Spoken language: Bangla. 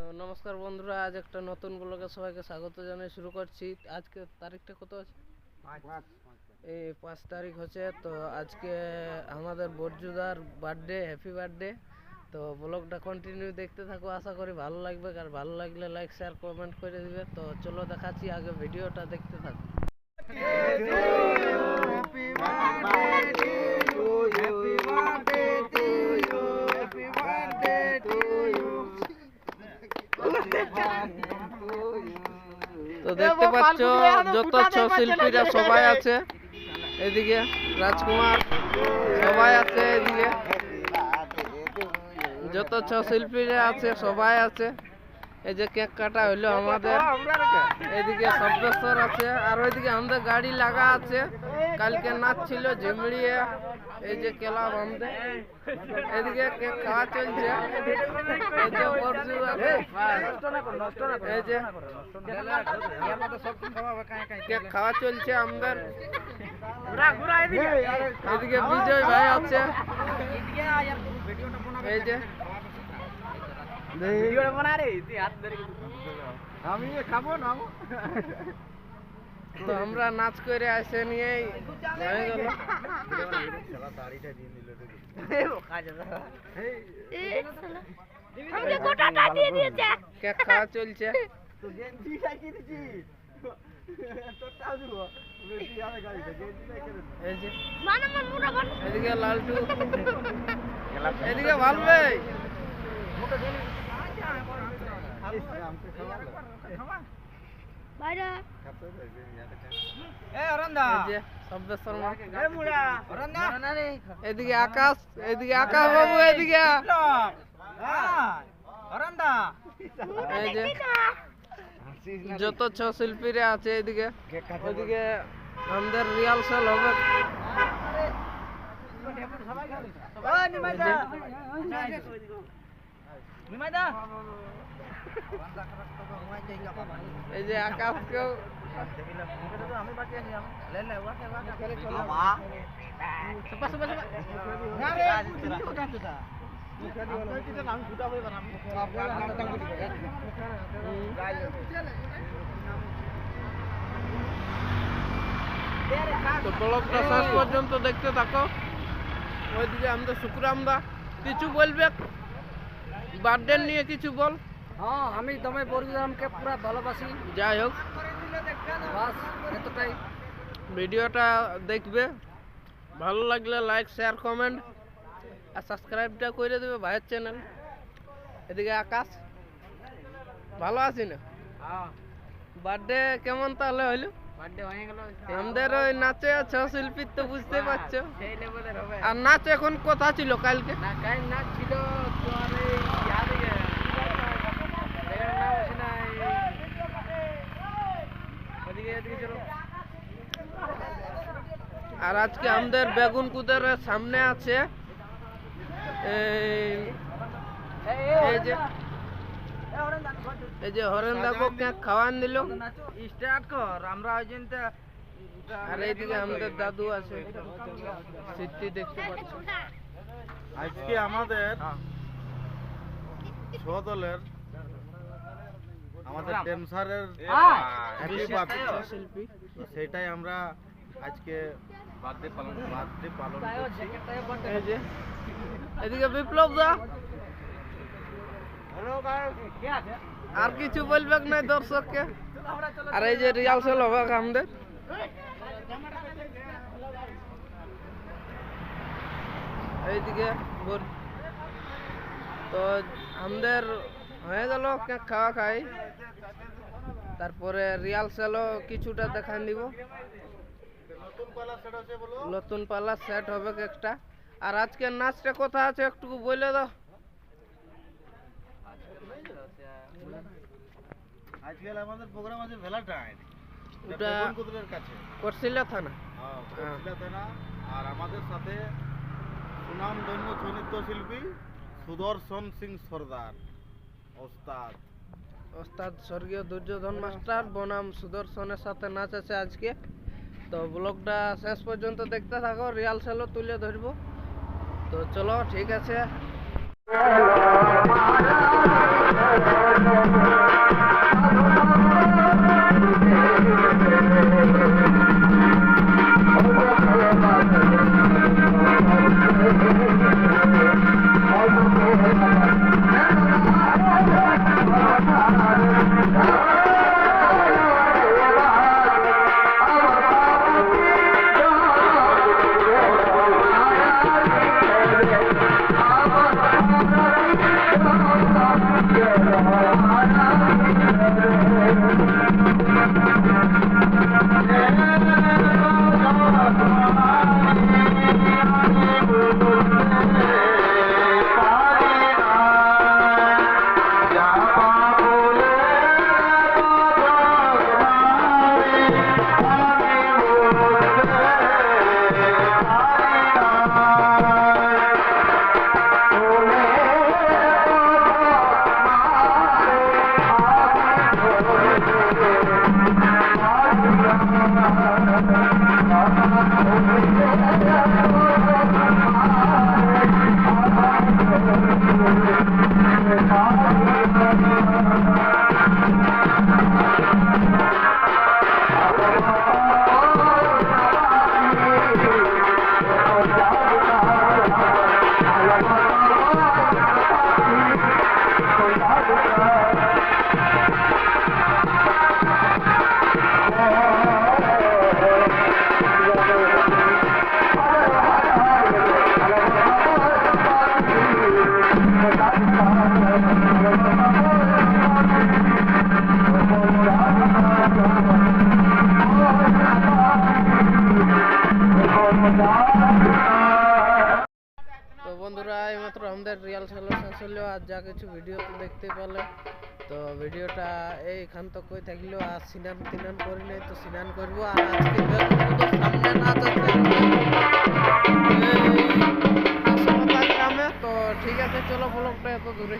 তো নমস্কার বন্ধুরা আজ একটা নতুন ব্লগে সবাইকে স্বাগত জানিয়ে শুরু করছি। আজকে তারিখটা কত আছে? এই পাঁচ তারিখ হচ্ছে তো আজকে আমাদের বর্জুদার বার্থডে হ্যাপি বার্থডে তো ব্লগটা কন্টিনিউ দেখতে থাকো আশা করি ভালো লাগবে। আর ভালো লাগলে লাইক শেয়ার কমেন্ট করে দিবে। তো চলো দেখাচ্ছি আগে ভিডিওটা দেখতে থাকো। তো দেখতে পাচ্ছ যত ছ শিল্পীরা সবাই আছে। এদিকে রাজকুমার সবাই আছে এদিকে। যত ছ শিল্পীরা আছে সবাই আছে। এই যে কেক কাটা হইল আমাদের। এদিকে সব্যেশ্বর আছে আর ওইদিকে আমাদের গাড়ি লাগা আছে। কালকে নাচ ছিল ঝিমড়িয়ে। এই যে ক্লাব আমাদের এদিকে খাওয়া চলছে। এই যে আছে। এই যে খাওয়া চলছে আমাদের। এদিকে বিজয় ভাই আছে। এই যে, আমি খাব না। তো আমরা নাচ করে আসে নিয়েই। হয়ে গেল গোটাটা দিয়ে দিয়েছে কেক খাওয়া এদিকে লালটু। এদিকে ভালো ভাই বাইরে এ অরন্দা এই যে সব্য শর্মা এ মুড়া অরন্দা এদিকে আকাশ এদিকে আকাশ বাবু এদিকে অরন্দা এই যে যত ছ শিল্পীরা আছে এদিকে ওদিকে আমাদের রিহার্সাল হবে। ও নিমাইদা নিমাইদা এই যে আকাশকেও আমি বাকি আছি তো ব্লগটা শেষ পর্যন্ত দেখতে থাকো। ওইদিকে আমাদের শুক্রামদা কিছু বলবে? বার্থডে নিয়ে কিছু বল। হ্যাঁ আমি দমে বরগুদামকে পুরা ভালোবাসি। যাই হোক। বাস এতটাই। ভিডিওটা দেখবে। ভালো লাগলে লাইক শেয়ার কমেন্ট আর সাবস্ক্রাইবটা করে দেবে ভাইয়ের চ্যানেল এদিকে আকাশ ভালো আছি না? হ্যাঁ। বার্থডে কেমন তাহলে হইল? আমাদের ওই নাচে ছ শিল্পীর তো বুঝতে পারছ। সেই লেভেলের হবে। আর নাচ এখন কথা ছিল কালকে? না কাল নাচ ছিল তোমার এই ইয়াদ জায়গার নাম আছে না এই ওদিকে এদিকে চলো। আর আজকে আমাদের বেগুন কুদের সামনে আছে। এই এই যে এই যে হরেন্দাকে কেক খাওয়ান দিল। স্টার্ট কর আমরা ওই জন্য আর এইদিকে আমাদের দাদু আছে। সিদ্ধি দেখতে পাচ্ছ। আজকে আমাদের ছ দলের আমাদের টেমসারের শিল্পী। তো সেটাই আমরা আজকে বার্থডে পালন বার্থডে পালন করছি। এদিকে বিপ্লব দা। আর কিছু বলবে না দর্শককে? আর এই যে রিহার্সাল হবে আমাদের এইদিকে বল- তো আমাদের হয়ে গেল কেক খাওয়া খাই। তারপরে রিহার্সালও কিছুটা দেখান দিব নতুন পালা সেট হবে কেকটা আর আজকের নাচটা কথা আছে একটু বলে দাও। আজকে আমাদের প্রোগ্রাম আছে ভ্যালেন্টাইন ওটা কুদরের কাছে। করছিলা থানা। হ্যাঁ বলছিলা থানা। আর আমাদের সাথে সুনাম ধন্য নৃত্য শিল্পী সুদর্শন সিং সর্দার। ওস্তাদ। ওস্তাদ স্বর্গীয় দুর্যোধন মাস্টার বনাম সুদর্শনের সাথে নাচ আছে আজকে। তো ব্লগটা শেষ পর্যন্ত দেখতে থাকো রিহার্সালও তুলে ধরবো। তো চলো ঠিক আছে। Thank you. আর যা কিছু ভিডিও তো দেখতে পেলে। তো ভিডিওটা এইখান তো কই থাকল, আর সিনান তিনান করি নাই তো সিনান করব। আর আজকে সামনে তো ঠিক আছে, চলো ব্লগটা এত দূরে।